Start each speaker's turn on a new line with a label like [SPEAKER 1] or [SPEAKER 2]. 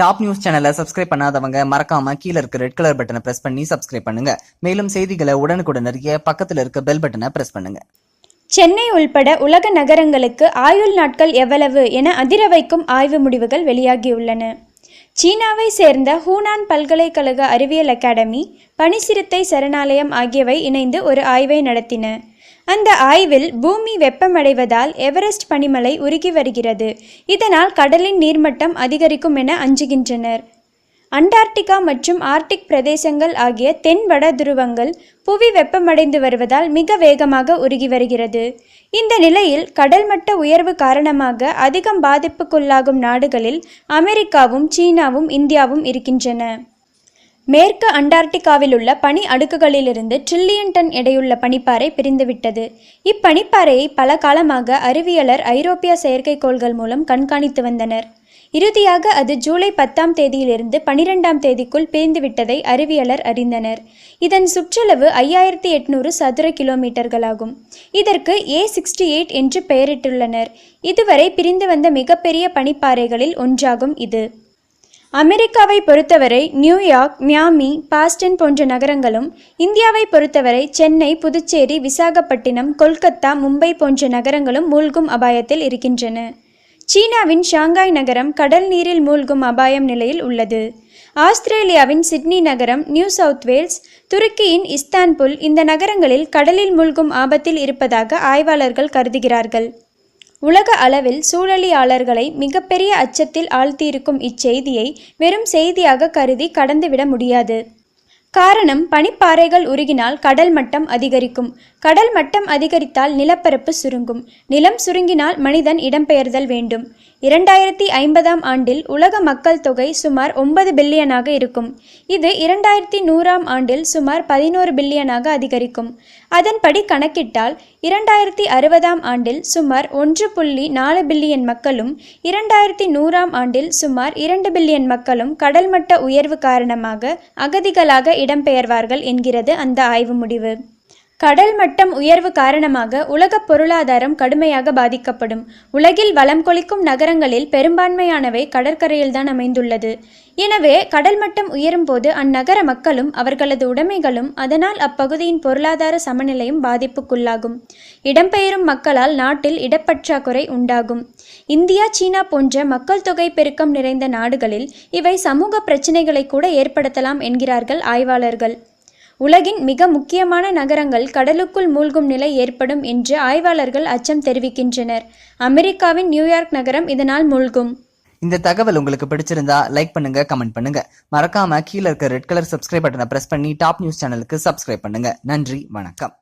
[SPEAKER 1] Top news சேனலை subscribe பண்ணாதவங்க மறக்காம கீழே இருக்க ரெட் கலர் பட்டனை பிரஸ் பண்ணி சப்ஸ்கிரைப் பண்ணுங்க. மேலும் செய்திகளை உடனுக்குடன் அறிய பக்கத்தில் இருக்க பெல் பட்டனை பிரஸ் பண்ணுங்க.
[SPEAKER 2] சென்னை உள்பட உலக நகரங்களுக்கு ஆயுள் நாட்கள் எவ்வளவு என அதிர வைக்கும் ஆய்வு முடிவுகள் வெளியாகியுள்ளன. சீனாவை சேர்ந்த ஹூனான் பல்கலைக்கழக அறிவியல் அகாடமி பனிசிறுத்தை சரணாலயம் ஆகியவை இணைந்து ஒரு ஆய்வை நடத்தின. அந்த ஆய்வில் பூமி வெப்பமடைவதால் எவரெஸ்ட் பனிமலை உருகி வருகிறது. இதனால் கடலின் நீர்மட்டம் அதிகரிக்கும் என அஞ்சுகின்றனர். அண்டார்டிகா மற்றும் ஆர்டிக் பிரதேசங்கள் ஆகிய தென் வட துருவங்கள் புவி வெப்பமடைந்து வருவதால் மிக வேகமாக உருகி வருகிறது. இந்த நிலையில் கடல் மட்ட உயர்வு காரணமாக அதிகம் பாதிப்புக்குள்ளாகும் நாடுகளில் அமெரிக்காவும் சீனாவும் இந்தியாவும் இருக்கின்றன. மேற்கு அண்டார்டிகாவில் உள்ள பனி அடுக்குகளிலிருந்து ட்ரில்லியன் டன் எடையுள்ள பனிப்பாறை பிரிந்துவிட்டது. இப்பனிப்பாறையை பல காலமாக அறிவியலர் ஐரோப்பிய செயற்கைக்கோள்கள் மூலம் கண்காணித்து வந்தனர். இறுதியாக அது ஜூலை பத்தாம் தேதியிலிருந்து பனிரெண்டாம் தேதிக்குள் பிரிந்துவிட்டதை அறிவியலர் அறிந்தனர். இதன் சுற்றளவு ஐயாயிரத்தி எட்நூறு சதுர கிலோமீட்டர்களாகும். இதற்கு ஏ சிக்ஸ்டி எயிட் என்று பெயரிட்டுள்ளனர். இதுவரை பிரிந்து வந்த மிகப்பெரிய பனிப்பாறைகளில் ஒன்றாகும் இது. அமெரிக்காவை பொறுத்தவரை நியூயார்க் மியாமி பாஸ்டன் போன்ற நகரங்களும் இந்தியாவை பொறுத்தவரை சென்னை புதுச்சேரி விசாகப்பட்டினம் கொல்கத்தா மும்பை போன்ற நகரங்களும் மூழ்கும் அபாயத்தில் இருக்கின்றன. சீனாவின் ஷாங்காய் நகரம் கடல் நீரில் மூழ்கும் அபாயம் நிலையில் உள்ளது. ஆஸ்திரேலியாவின் சிட்னி நகரம் நியூ சவுத் வேல்ஸ் துருக்கியின் இஸ்தான்புல் இந்த நகரங்களில் கடலில் மூழ்கும் ஆபத்தில் இருப்பதாக ஆய்வாளர்கள் கருதுகிறார்கள். உலக அளவில் சூழலியாளர்களை மிகப்பெரிய அச்சத்தில் ஆழ்த்தியிருக்கும் இச்செய்தியை வெறும் செய்தியாக கருதி கடந்துவிட முடியாது. காரணம் பனிப்பாறைகள் உருகினால் கடல் மட்டம் அதிகரிக்கும். கடல் மட்டம் அதிகரித்தால் நிலப்பரப்பு சுருங்கும். நிலம் சுருங்கினால் மனிதன் இடம்பெயர்தல் வேண்டும். இரண்டாயிரத்தி ஐம்பதாம் ஆண்டில் உலக மக்கள் தொகை சுமார் ஒன்பது பில்லியனாக இருக்கும். இது இரண்டாயிரத்தி நூறாம் ஆண்டில் சுமார் பதினோரு பில்லியனாக அதிகரிக்கும். அதன்படி கணக்கிட்டால் இரண்டாயிரத்தி அறுபதாம் ஆண்டில் சுமார் ஒன்று புள்ளி நாலு பில்லியன் மக்களும் இரண்டாயிரத்தி நூறாம் ஆண்டில் சுமார் இரண்டு பில்லியன் மக்களும் கடல்மட்ட உயர்வு காரணமாக அகதிகளாக இடம்பெயர்வார்கள் என்கிறது அந்த ஆய்வு முடிவு. கடல் மட்டம் உயர்வு காரணமாக உலக பொருளாதாரம் கடுமையாக பாதிக்கப்படும். உலகில் வளம் கொளிக்கும் நகரங்களில் பெரும்பான்மையானவை கடற்கரையில்தான் அமைந்துள்ளது. எனவே கடல் மட்டம் உயரும் போது அந்நகர மக்களும் அவர்களது உடைமைகளும் அதனால் அப்பகுதியின் பொருளாதார சமநிலையும் பாதிப்புக்குள்ளாகும். இடம்பெயரும் மக்களால் நாட்டில் இடப்பற்றாக்குறை உண்டாகும். இந்தியா சீனா போன்ற மக்கள் தொகை பெருக்கம் நிறைந்த நாடுகளில் இவை சமூக பிரச்சினைகளை கூட ஏற்படுத்தலாம் என்கிறார்கள் ஆய்வாளர்கள். உலகின் மிக முக்கியமான நகரங்கள் கடலுக்குள் மூழ்கும் நிலை ஏற்படும் என்று ஆய்வாளர்கள் அச்சம் தெரிவிக்கின்றனர். அமெரிக்காவின் நியூயார்க் நகரம் இதனால் மூழ்கும்.
[SPEAKER 1] இந்த தகவல் உங்களுக்கு பிடிச்சிருந்தா லைக் பண்ணுங்க கமெண்ட் பண்ணுங்க. மறக்காம கீழே இருக்க ரெட் கலர் சப்ஸ்கிரைப் பட்டனை பிரஸ் பண்ணி டாப் நியூஸ் சேனலுக்கு சப்ஸ்கிரைப் பண்ணுங்க. நன்றி வணக்கம்.